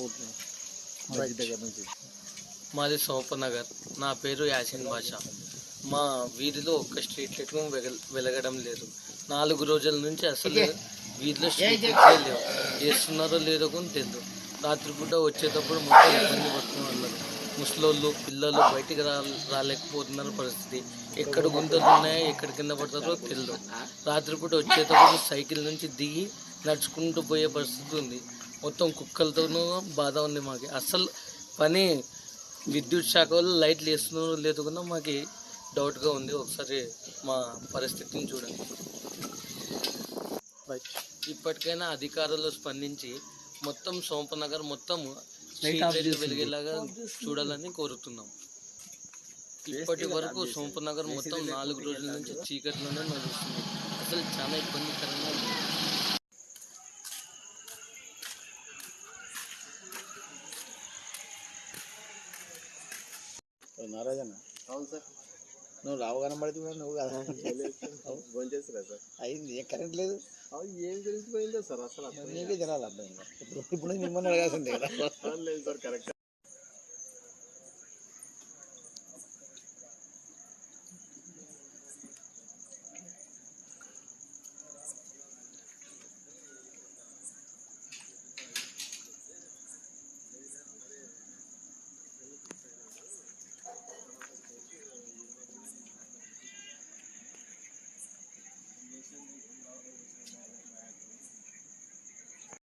పోతుంది దగ్గర నుంచి. మాది సోపనగర్ నా పేరు యాసిన్ బాషా. మా వీధిలో ఒక్క స్ట్రీట్ లైట్ వెలగడం లేదు. నాలుగు రోజుల నుంచి అసలు వీధిలో స్ట్రీట్ లైట్లే లేవు. చేస్తున్నారో లేదో కూడా తెలియదు రాత్రిపూట వచ్చేటప్పుడు మొత్తం ఇబ్బంది పడుతున్న వాళ్ళరు ముసలోళ్ళు పిల్లలు బయటికి రా రాలేకపోతున్నారు పరిస్థితి. ఎక్కడ గుంతలు ఉన్నాయో ఎక్కడ కింద పడతారో తెలియదు రాత్రిపూట వచ్చేటప్పుడు సైకిల్ నుంచి దిగి నడుచుకుంటూ పోయే పరిస్థితి ఉంది. మొత్తం కుక్కలతోనూ బాధ ఉంది మాకు. అసలు పని విద్యుత్ శాఖ వాళ్ళు లైట్లు వేస్తున్నారో లేదో కూడా మాకు డౌట్గా ఉంది. ఒకసారి మా పరిస్థితిని చూడండి. ఇప్పటికైనా అధికారులు స్పందించి మొత్తం సోంపనగర్ మొత్తం వెలిగేలాగా చూడాలని కోరుతున్నాం. ఇప్పటి వరకు సోంపనగర్ మొత్తం నాలుగు రోజుల నుంచి చీకట్లోనే నడుస్తుంది. అసలు చాలా ఇబ్బందికరంగా ఉంది. నారాజన్న అవును సార్. నువ్వు రావు కనబడితే కూడా నువ్వు కదా? ఫోన్ చేస్తారా సార్. అయింది ఏ కరెంట్ లేదు. ఏం తెలిసిపోయిందో సార్ అసలు నీకే జనాలు అబ్బాయి ఇప్పుడు ఇప్పుడు మిమ్మల్ని అడగాల్సిందే కదా. లేదు సార్ కరెక్ట్